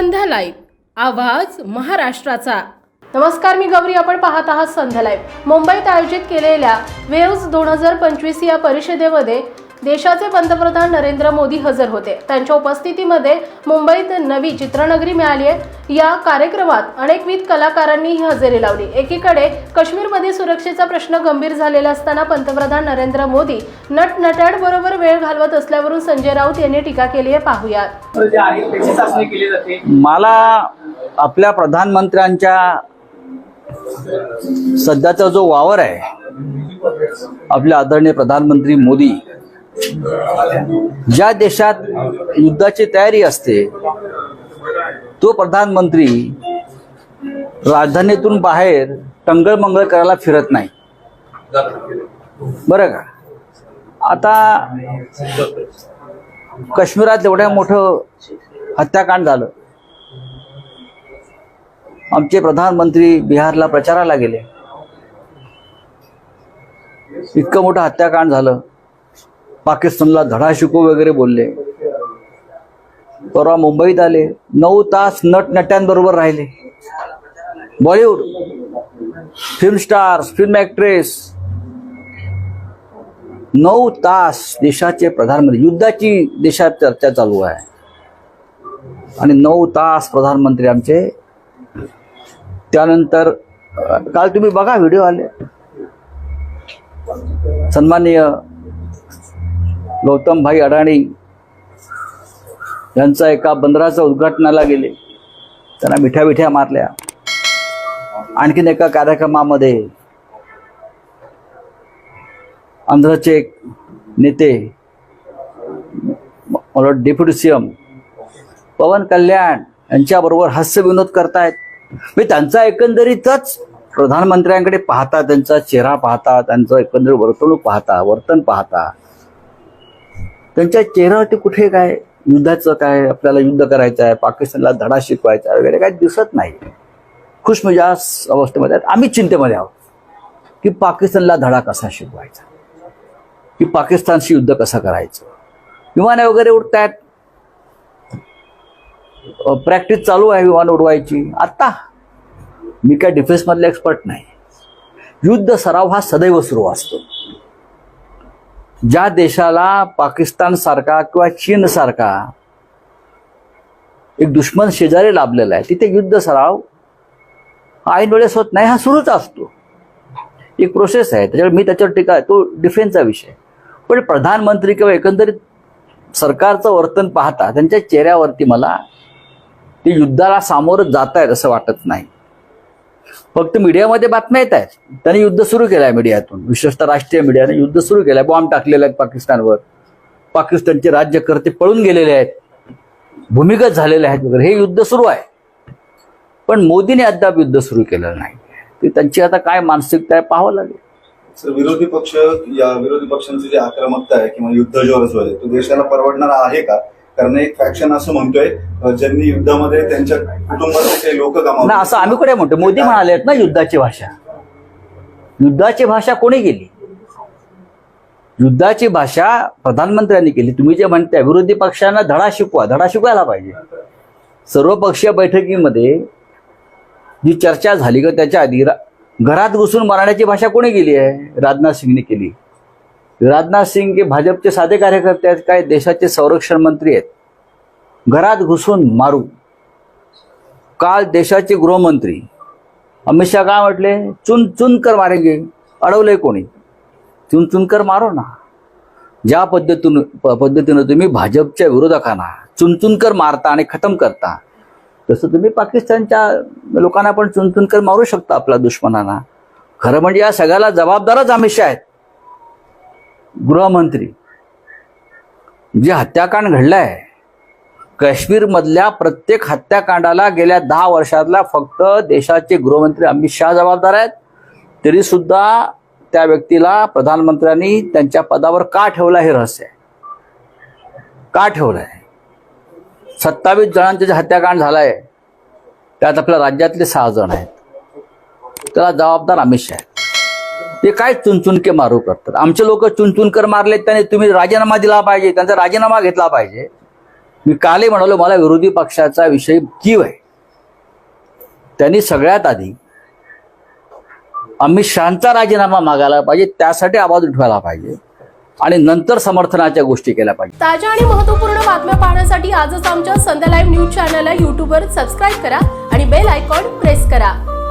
संध्या live. आवाज महाराष्ट्राचा. नमस्कार मी गौरी. आपण पाहत आहात संध्या लाईव्ह. मुंबईत आयोजित केलेल्या वेव्ज दोन हजार पंचवीस या परिषदेमध्ये देशाचे पंतप्रधान नरेंद्र मोदी हजर होते. त्यांच्या उपस्थितीमध्ये मुंबईत नवी चित्रनगरी मिळाली आहे. या कार्यक्रमात अनेकविध कलाकारांनी ही हजेरी लावली. एकीकडे काश्मीरमध्ये सुरक्षेचा प्रश्न गंभीर झालेला असताना पंतप्रधान नरेंद्र मोदी नटनट्याड बरोबर वेळ घालवत असल्यावरून संजय राऊत यांनी टीका केली आहे. पाहूयात. जे आहे त्याची चाचणी केली जाते. मला आपल्या प्रधानमंत्र्यांच्या सध्याचा जो वावर आहे आपले आदरणीय प्रधानमंत्री मोदी ज्या देशात युद्धाची तयारी असते तो प्रधानमंत्री राजधानीतून बाहेर टंगळमंगळ करायला फिरत नाही. बरं का? आता काश्मीरात एवढं मोठं हत्याकांड झालं. आमचे प्रधानमंत्री बिहारला प्रचाराला गेले. इतकं मोठं हत्याकांड झालं. पाकिस्तानला धडा शिकू वगैरे बोलले. परवा मुंबईत आले. नऊ तास नटनट्यांबरोबर राहिले. Bollywood. Film stars film actress नऊ तास देशाचे प्रधानमंत्री युद्धाची देशात चर्चा चालू आहे. आणि नऊ तास प्रधानमंत्री आमचे. त्यानंतर काल तुम्ही बघा व्हिडिओ आले. सन्माननीय गौतमभाई अडाणी यांचा एका बंदराचं उद्घाटनाला गेले. त्यांना मिठ्या मिठ्या मारल्या. आणखीन एका कार्यक्रमामध्ये आंध्रचे एक नेते मला deputy C M Pawan Kalyan यांच्याबरोबर हास्यविनोद करतायत. मी त्यांचा एकंदरीतच प्रधानमंत्र्यांकडे पाहता त्यांचा चेहरा पाहता त्यांचं एकंदरीत वर्तणूक पाहता वर्तन पाहता त्यांच्या चेहऱ्यावरती कुठे काय युद्धाचं काय आपल्याला युद्ध करायचं आहे पाकिस्तानला धडा शिकवायचा आहे वगैरे काय दिसत नाही. खुशमिजाज म्हणजे अवस्थेमध्ये आहेत. आम्ही चिंतेमध्ये आहोत की पाकिस्तानला धडा कसा शिकवायचा? की पाकिस्तानशी युद्ध कसं करायचं? विमाने वगैरे उडतायत. प्रॅक्टिस चालू आहे विमान उडवायची. आत्ता मी काय डिफेन्समधले एक्सपर्ट नाही. युद्ध सराव हा सदैव सुरू असतो. ज्या देशाला पाकिस्तान सारखा किंवा चीन सारखा एक दुश्मन शेजारी लाभलेला आहे तिथे युद्ध सराव ऐन वेळेस होत नाही हा सुरूच असतो. एक प्रोसेस आहे त्याच्यावर मी त्याच्यावर टीका तो डिफेन्सचा विषय. पण प्रधानमंत्री किंवा एकंदरीत सरकारचं वर्तन पाहता त्यांच्या चेहऱ्यावरती मला ते युद्धाला सामोरं जात आहेत असं वाटत नाही. फक्त मीडियामध्ये बातम्या येत आहेत. त्यांनी युद्ध सुरू केलं आहे मीडियातून. विशेषतः राष्ट्रीय मीडियाने युद्ध सुरू केलं आहे बॉम्ब टाकलेले आहेत पाकिस्तानवर. पाकिस्तानचे राज्यकर्ते पळून गेलेले आहेत. भूमिगत झालेले आहेत वगैरे. हे युद्ध सुरू आहे. पण मोदीने अद्याप युद्ध सुरू केलेलं नाही. ते त्यांची आता काय मानसिकता आहे पाहावं लागेल. सर विरोधी पक्ष या विरोधी पक्षांची जी आक्रमकता आहे किंवा युद्ध जो जो आहे तो देशाला परवडणारा आहे का? कारण एक फॅक्शन असं म्हणतोय ज्यांनी युद्धामध्ये त्यांच्या कुटुंबाचे काही लोक गमावले. असं आम्ही कुठे म्हणतो? मोदी म्हणाले आहेत ना युद्धाची भाषा. युद्धाची भाषा कोणी केली? युद्धाची भाषा प्रधानमंत्र्यांनी केली. तुम्ही जे म्हणताय विरोधी पक्षांना धडा शिकवा धडा शिकवायला पाहिजे. सर्वपक्षीय बैठकीमध्ये जी चर्चा झाली ग त्याच्या आधी घरात घुसून मराठ्याची भाषा कोणी केली आहे? राजनाथ सिंगने केली. राजनाथ सिंग हे भाजपचे साधे कार्यकर्ते आहेत काय देशाचे संरक्षण मंत्री आहेत. घरात घुसून मारू. काल देशाचे गृहमंत्री. अमित शहा काय म्हटले? चुन चुन कर मारेंगे. अडवले कोणी? चुन चुन कर मारो ना. ज्या पद्धतीनं प- पद्धतीनं तुम्ही भाजपच्या विरोधकांना चुनचुन कर मारता आणि खतम करता तसं तुम्ही पाकिस्तानच्या लोकांना पण चुनचुन कर मारू शकता आपल्या दुश्मनांना. खरं म्हणजे या सगळ्याला जबाबदारच अमित शहा आहेत. गृहमंत्री जे हत्याकांड घडलंय काश्मीरमधल्या प्रत्येक हत्याकांडाला गेल्या दहा वर्षातला फक्त देशाचे गृहमंत्री अमित शहा जबाबदार आहेत. तरी सुद्धा त्या व्यक्तीला प्रधानमंत्र्यांनी त्यांच्या पदावर का ठेवला हे रहस्य आहे. का ठेवलंय? सत्तावीस जणांचे जे हत्याकांड झालंय त्यात आपल्या राज्यातले सहा जण आहेत. त्याला जबाबदार अमित शहा आहेत. ते काय चुनचुनके मारू करतात? आमचे लोक चुनचुनकर मारले त्याने तुम्ही राजीनामा दिला पाहिजे त्यांचा राजीनामा घेतला पाहिजे. मी कालही म्हणालो मला विरोधी पक्षाचा विषय कीव आहे. त्यांनी सगळ्यात आधी अमित शहाचा राजीनामा मागायला पाहिजे त्यासाठी आवाज उठवायला पाहिजे आणि नंतर समर्थनाच्या गोष्टी केल्या पाहिजे. ताज्या आणि महत्त्वपूर्ण बातम्या पाहण्यासाठी आजच आमच्या संध्या लाईव्ह न्यूज चॅनलला युट्यूबवर सबस्क्राईब करा आणि बेल आयकॉन प्रेस करा.